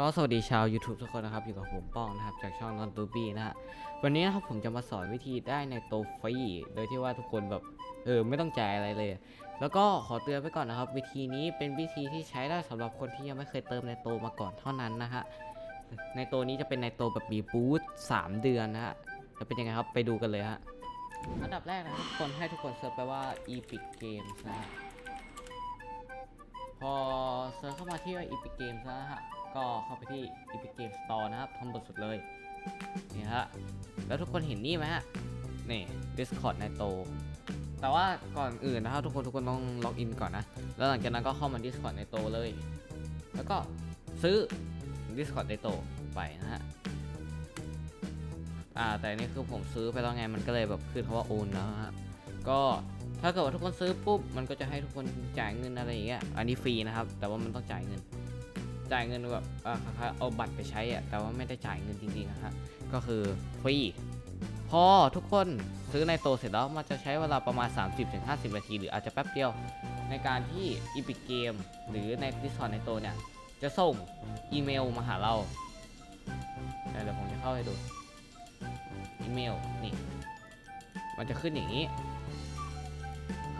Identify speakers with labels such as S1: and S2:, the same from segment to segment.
S1: ก็สวัสดีชาว YouTube ทุกคนนะครับ อยู่กับผมป้องนะครับ จากช่องนอนตูบี้นะฮะวันนี้นะครับผมจะมาสอนวิธีได้ในโตฟรีโดยที่ว่าทุกคนแบบเออไม่ต้องจ่ายอะไรเลย แล้วก็ขอเตือนไว้ก่อนนะครับ วิธีนี้เป็นวิธีที่ใช้ได้สำหรับคนที่ยังไม่เคยเติมในโตมาก่อนเท่านั้นนะฮะในโตนี้จะเป็นในโตแบบมีบูท3เดือนนะฮะจะเป็นยังไงครับไปดูกันเลยฮะอันดับแรกนะครับทุกคนให้ทุกคนเซิร์ชไปว่า Epic Games นะฮะ เซิร์ชเข้ามาที่ Epic Games นะฮะ ก็เข้าไปที่ Epic Games Store นะครับทำบนสุดเลยนี่ฮะ แล้วทุกคนเห็นนี่ไหมฮะ นี่ Discord ในโต แต่ว่าก่อนอื่นนะครับทุกคนทุกคนต้องล็อกอินก่อนนะ แล้วหลังจากนั้นก็เข้ามา Discord ในโตเลย แล้วก็ซื้อ Discord ในโตไปนะฮะอ่าแต่นี่คือผมซื้อไปแล้วไงมันก็เลยแบบขึ้นคำว่าโอนแล้วฮะก็ ถ้าเกิดว่าทุกคนซื้อปุ๊บมันก็จะให้ทุกคนจ่ายเงินอะไรอย่างเงี้ยอันนี้ฟรีนะครับ แต่ว่ามันต้องจ่ายเงิน จ่ายเงินแบบเออคล้ายๆเอาบัตรไปใช้อะแต่ว่าไม่ได้จ่ายเงินจริงๆนะฮะก็คือฟรีพอทุกคนซื้อในโตเสร็จแล้วมันจะใช้เวลาประมาณ 30-50 นาที หรืออาจจะแป๊บเดียว ในการที่ Epic Game หรือใน Discord ในโตเนี่ย จะส่งอีเมลมาหาเราเดี๋ยวผมจะเข้าให้ดูอีเมลนี่ มันจะขึ้นอย่างนี้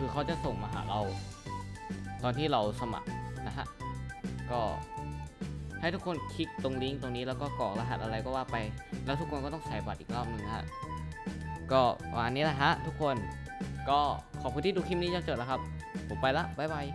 S1: คือเขาจะส่งมาหาเรา ตอนที่เราสมัครนะฮะ ก็ให้ทุกคนคลิกตรงลิงก์ตรงนี้แล้วก็กรอกรหัสอะไรก็ว่าไป แล้วทุกคนก็ต้องใส่บัตรอีกรอบหนึ่งฮะ ก็วันนี้แหละฮะทุกคน ก็ขอบคุณที่ดูคลิปนี้จนจบแล้วครับ ผมไปละบ๊ายบาย